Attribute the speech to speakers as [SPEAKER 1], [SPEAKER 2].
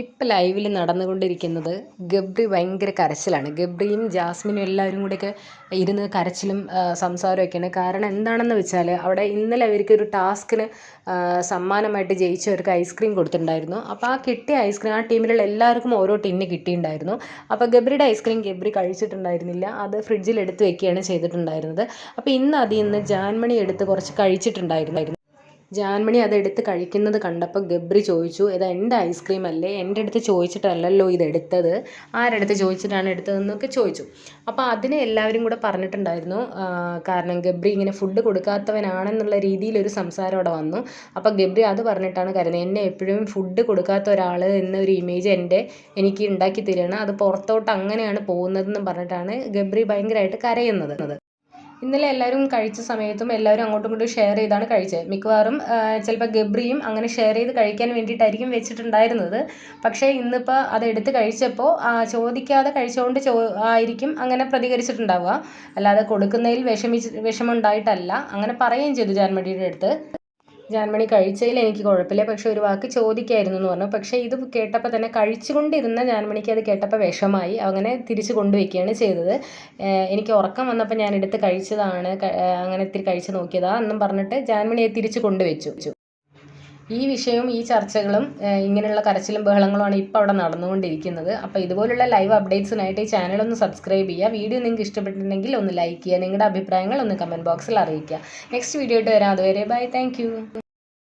[SPEAKER 1] ഇപ്പം ലൈവിൽ നടന്നുകൊണ്ടിരിക്കുന്നത് ഗബ്രി ഭയങ്കര കരച്ചിലാണ്. ഗബ്രിയും ജാസ്മിനും എല്ലാവരും കൂടെയൊക്കെ ഇരുന്ന് കരച്ചിലും സംസാരമൊക്കെയാണ് കാരണം എന്താണെന്ന് വെച്ചാൽ അവിടെ ഇന്നലെ അവർക്ക് ഒരു ടാസ്കിന് സമ്മാനമായിട്ട് ജയിച്ചവർക്ക് ഐസ്ക്രീം കൊടുത്തിട്ടുണ്ടായിരുന്നു. അപ്പോൾ ആ കിട്ടിയ ഐസ്ക്രീം ആ ടീമിലുള്ള എല്ലാവർക്കും ഓരോ ടിന്ന് കിട്ടിയിട്ടുണ്ടായിരുന്നു. അപ്പോൾ ഗബ്രിയുടെ ഐസ്ക്രീം ഗബ്രി കഴിച്ചിട്ടുണ്ടായിരുന്നില്ല. അത് ഫ്രിഡ്ജിൽ എടുത്ത് വെക്കുകയാണ് ചെയ്തിട്ടുണ്ടായിരുന്നത്. അപ്പോൾ ഇന്ന് അതിൽ നിന്ന് ജാൻമണി എടുത്ത് കുറച്ച് കഴിച്ചിട്ടുണ്ടായിരുന്നു. ജാൻമണി അതെടുത്ത് കഴിക്കുന്നത് കണ്ടപ്പോൾ ഗബ്രി ചോദിച്ചു ഇത് എന്റെ ഐസ്ക്രീം അല്ലേ? എന്റെ അടുത്ത് ചോദിച്ചിട്ടല്ലല്ലോ ഇത് എടുത്തത് ആരടുത്ത് ചോദിച്ചിട്ടാണ് എടുത്തതെന്നൊക്കെ ചോദിച്ചു. അപ്പോൾ അതിനെ എല്ലാവരും കൂടെ പറഞ്ഞിട്ടുണ്ടായിരുന്നു. കാരണം ഗബ്രി ഇങ്ങനെ ഫുഡ് കൊടുക്കാത്തവനാണെന്നുള്ള രീതിയിലൊരു സംസാരം അവിടെ വന്നു. അപ്പോൾ ഗബ്രി അത് പറഞ്ഞിട്ടാണ് കരുതുന്നത്. എന്നെ എപ്പോഴും ഫുഡ് കൊടുക്കാത്ത ഒരാൾ എന്നൊരു ഇമേജ് എന്റെ എനിക്ക് ഉണ്ടാക്കി തരികയാണ്. അത് പുറത്തോട്ട് അങ്ങനെയാണ് പോകുന്നതെന്ന് പറഞ്ഞിട്ടാണ് ഗബ്രി ഭയങ്കരമായിട്ട് കരയുന്നത്. ഇന്നലെ എല്ലാവരും കഴിച്ച സമയത്തും എല്ലാവരും അങ്ങോട്ടും ഇങ്ങോട്ടും ഷെയർ ചെയ്താണ് കഴിച്ചത്. മിക്കവാറും ചിലപ്പോൾ ഗബ്രിയും അങ്ങനെ ഷെയർ ചെയ്ത് കഴിക്കാൻ വേണ്ടിയിട്ടായിരിക്കും വെച്ചിട്ടുണ്ടായിരുന്നത്. പക്ഷേ ഇന്നിപ്പോൾ അത് എടുത്ത് കഴിച്ചപ്പോൾ ചോദിക്കാതെ കഴിച്ചുകൊണ്ട് ചോ ആയിരിക്കും അങ്ങനെ പ്രതികരിച്ചിട്ടുണ്ടാവുക. അല്ലാതെ കൊടുക്കുന്നതിൽ വിഷമിച്ച് വിഷമമുണ്ടായിട്ടല്ല അങ്ങനെ പറയുകയും ചെയ്തു ജാൻമണിയുടെ അടുത്ത്. ജാൻമണി കഴിച്ചതിൽ എനിക്ക് കുഴപ്പമില്ല. പക്ഷെ ഒരു വാക്ക് ചോദിക്കായിരുന്നു എന്ന് പറഞ്ഞു. പക്ഷേ ഇത് കേട്ടപ്പോൾ തന്നെ കഴിച്ചുകൊണ്ടിരുന്ന ജാൻമണിക്ക് അത് കേട്ടപ്പോൾ വിഷമായി. അങ്ങനെ തിരിച്ചു കൊണ്ടുവയ്ക്കുകയാണ് ചെയ്തത്. എനിക്ക് ഉറക്കം വന്നപ്പോൾ ഞാൻ എടുത്ത് കഴിച്ചതാണ്. അങ്ങനെ ഇത്തിരി കഴിച്ച് നോക്കിയതാ എന്നും പറഞ്ഞിട്ട് ജാൻമണിയെ തിരിച്ചു കൊണ്ടുവച്ചു. ഈ വിഷയവും ഈ ചർച്ചകളും ഇങ്ങനെയുള്ള കരച്ചിലും ബഹളങ്ങളുമാണ് ഇപ്പോൾ അവിടെ നടന്നുകൊണ്ടിരിക്കുന്നത്. അപ്പോൾ ഇതുപോലുള്ള ലൈവ് അപ്ഡേറ്റ്സിനായിട്ട് ഈ ചാനൽ ഒന്ന് സബ്സ്ക്രൈബ് ചെയ്യുക. വീഡിയോ നിങ്ങൾക്ക് ഇഷ്ടപ്പെട്ടിട്ടുണ്ടെങ്കിൽ ഒന്ന് ലൈക്ക് ചെയ്യുക. നിങ്ങളുടെ അഭിപ്രായങ്ങൾ ഒന്ന് കമന്റ് ബോക്സിൽ അറിയിക്കുക. നെക്സ്റ്റ് വീഡിയോ ആയിട്ട് വരാം. അതുവരെ ബൈ. താങ്ക്